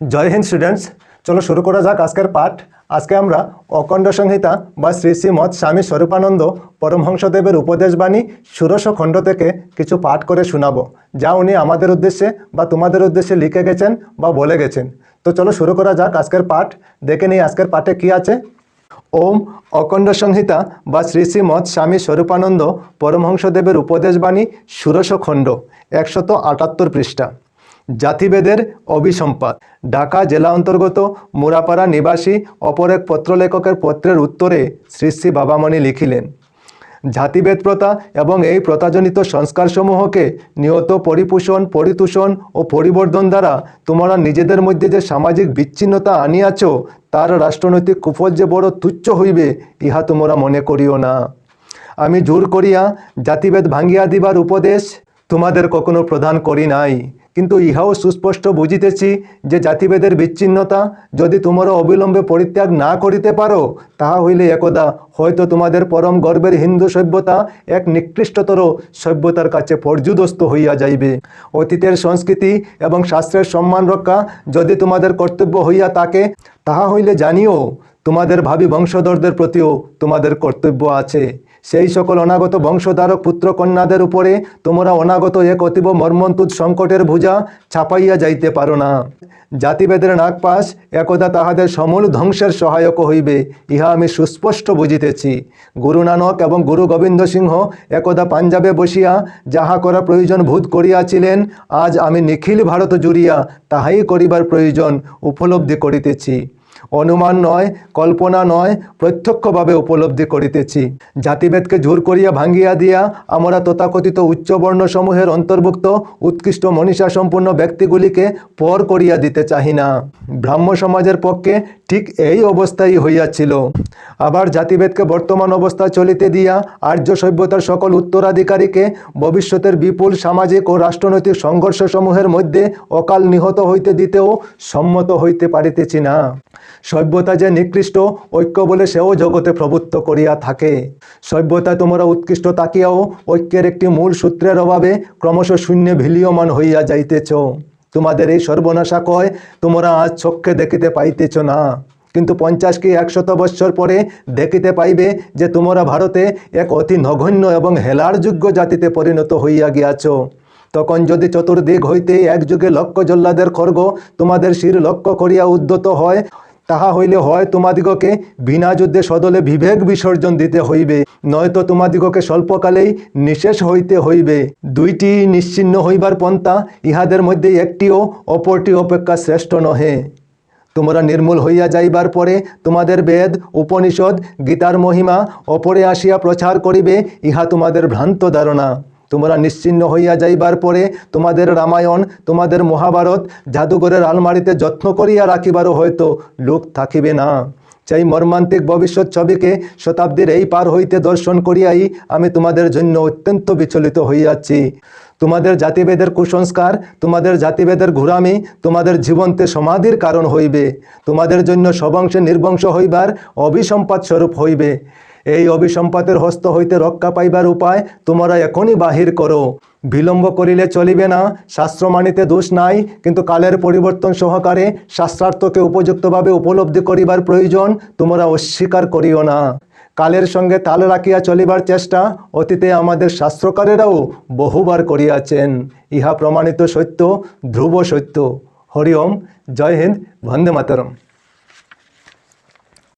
জয় Hind students চলো শুরু করা যাক আজকের পাঠ। আজকে আমরা অখণ্ড সংহিতা বা শ্রী শ্রীমৎ স্বামী স্বরূপানন্দ পরমহংসদেবের উপদেশবাণী ষোড়শ খণ্ড থেকে কিছু পাঠ করে শোনাবো, যা উনি আমাদের উদ্দেশ্যে বা তোমাদের উদ্দেশ্যে লিখে গেছেন বা বলে গেছেন। তো চলো শুরু করা যাক আজকের পাঠ। দেখে নিই আজকের পাঠে কি আছে। ওম অখণ্ড সংহিতা বা শ্রী শ্রীমৎ স্বামী স্বরূপানন্দ পরমহংসদেবের উপদেশবাণী ষোড়শ খণ্ড, একশত আটাত্তর পৃষ্ঠা। জাতিভেদের অভিসম্পাদ ঢাকা জেলা অন্তর্গত মুরাপাড়া নিবাসী অপর এক পত্রলেখকের পত্রের উত্তরে শ্রী শ্রী বাবামণি লিখিলেন জাতিভেদ প্রথা এবং এই প্রথাজনিত সংস্কারসমূহকে নিয়ত পরিপোষণ, পরিতোষণ ও পরিবর্ধন দ্বারা তোমরা নিজেদের মধ্যে যে সামাজিক বিচ্ছিন্নতা আনিয়াছ, তার রাষ্ট্রনৈতিক কুফল যে বড় তুচ্ছ হইবে, ইহা তোমরা মনে করিও না। আমি জোর করিয়া জাতিভেদ ভাঙ্গিয়া দিবার উপদেশ তোমাদের কখনো প্রদান করি নাই। কিন্তু ইহাও সুস্পষ্ট বুঝিতেছি যে জাতিভেদের বিচ্ছিন্নতা যদি তোমরা অবিলম্বে পরিত্যাগ না করিতে পারো, তাহা হইলে একদা হয়তো তোমাদের পরম গর্বের হিন্দু সভ্যতা এক নিকৃষ্টতর সভ্যতার কাছে পর্যুদস্ত হইয়া যাইবে। অতীতের সংস্কৃতি এবং শাস্ত্রের সম্মান রক্ষা যদি তোমাদের কর্তব্য হইয়া থাকে, তাহা হইলে জানিও, তোমাদের ভাবি বংশধরদের প্রতিও তোমাদের কর্তব্য আছে। সেই সকল অনাগত বংশধারক পুত্র কন্যাদের উপরে তোমরা অনাগত এক অতীব মর্মন্তুদ সংকটের ভুজা ছাপাইয়া যাইতে পারো না। জাতিভেদের নাগপাশ একদা তাহাদের সমূল ধ্বংসের সহায়ক হইবে, ইহা আমি সুস্পষ্ট বুঝিতেছি। গুরু নানক এবং গুরু গোবিন্দ সিংহ একদা পাঞ্জাবে বসিয়া যাহা করা প্রয়োজন ভূত করিয়াছিলেন, আজ আমি নিখিল ভারত জুড়িয়া তাহাই করিবার প্রয়োজন উপলব্ধি করিতেছি। অনুমান নয়, কল্পনা নয়, প্রত্যক্ষভাবে উপলব্ধি করিতেছি। জাতিভেদকে জোর করিয়া ভাঙ্গিয়া দিয়া আমরা তথাকথিত উচ্চবর্ণসমূহের অন্তর্ভুক্ত উৎকৃষ্ট মনীষা সম্পূর্ণ ব্যক্তিগুলিকে পর করিয়া দিতে চাহি না। ব্রাহ্ম সমাজের পক্ষে ঠিক এই অবস্থাই হইয়াছিল। আবার জাতিভেদকে বর্তমান অবস্থা চলিতে দিয়া আর্য সভ্যতার সকল উত্তরাধিকারীকে ভবিষ্যতের বিপুল সামাজিক ও রাষ্ট্রনৈতিক সংঘর্ষসমূহের মধ্যে অকাল নিহত হইতে দিতেও সম্মত হইতে পারিতেছি না। সভ্যতা যে নিকৃষ্ট, ঐক্য বলে সেও জগতে প্রভুত্ব করিয়া থাকে। সভ্যতায় তোমরা উৎকৃষ্ট তাকিয়াও, ঐক্যের একটি মূল সূত্রের অভাবে ক্রমশ শূন্যে ভিলিয়মান হইয়া যাইতেছ। তোমাদের এই সর্বনাশা কয়, তোমরা আজ চক্ষে দেখিতে পাইতেছ না। কিন্তু পঞ্চাশ কি একশত বৎসর পরে দেখিতে পাইবে যে তোমরা ভারতে এক অতি নগণ্য এবং হেলার যোগ্য জাতিতে পরিণত হইয়া গিয়াছ। তখন যদি চতুর্দিক হইতে এক যুগে লক্ষ জল্লাদের খর্গ তোমাদের শির লক্ষ্য করিয়া উদ্যত হয় তাহা হইলে হয় তোমাদিগকে বিনা যুদ্ধে সদলে বিবেক বিসর্জন দিতে হইবে, নয়তো তোমাদিগকে স্বল্পকালেই নিশেষ হইতে হইবে। দুইটি নিশ্চিন্ন হইবার পন্থা ইহাদের মধ্যে একটিও, অপরটি অপেক্ষা শ্রেষ্ঠ নহে। তোমরা নির্মূল হইয়া যাইবার পরে তোমাদের বেদ, উপনিষদ, গীতার মহিমা অপরে আসিয়া প্রচার করিবে, ইহা তোমাদের ভ্রান্ত ধারণা। তোমরা নিশ্চিন্ন হইয়া যাইবার পরে তোমাদের রামায়ণ, তোমাদের মহাভারত জাদুঘরের আলমারিতে যত্ন করিয়া রাখিবারও হয়তো লোক থাকিবে না। সেই মর্মান্তিক ভবিষ্যৎ ছবিকে শতাব্দীর এই পার হইতে দর্শন করিয়াই আমি তোমাদের জন্য অত্যন্ত বিচলিত হইয়াছি। তোমাদের জাতিভেদের কুসংস্কার, তোমাদের জাতিভেদের ঘুরামি, তোমাদের জীবন্তে সমাধির কারণ হইবে। তোমাদের জন্য সবংশে নির্বংশ হইবার অভিসম্পাদ স্বরূপ হইবে। এই অভিসম্পাতের হস্ত হইতে রক্ষা পাইবার উপায় তোমরা এখনই বাহির করো। বিলম্ব করিলে চলিবে না শাস্ত্র মানিতে দোষ নাই, কিন্তু কালের পরিবর্তন সহকারে শাস্ত্রার্থকে উপযুক্তভাবে উপলব্ধি করিবার প্রয়োজন তোমরা অস্বীকার করিও না। কালের সঙ্গে তাল রাখিয়া চলিবার চেষ্টা অতীতে আমাদের শাস্ত্রকারেরাও বহুবার করিয়াছেন। ইহা প্রমাণিত সত্য, ধ্রুব সত্য। হরিওম, জয় হিন্দ, বন্দে মাতরম।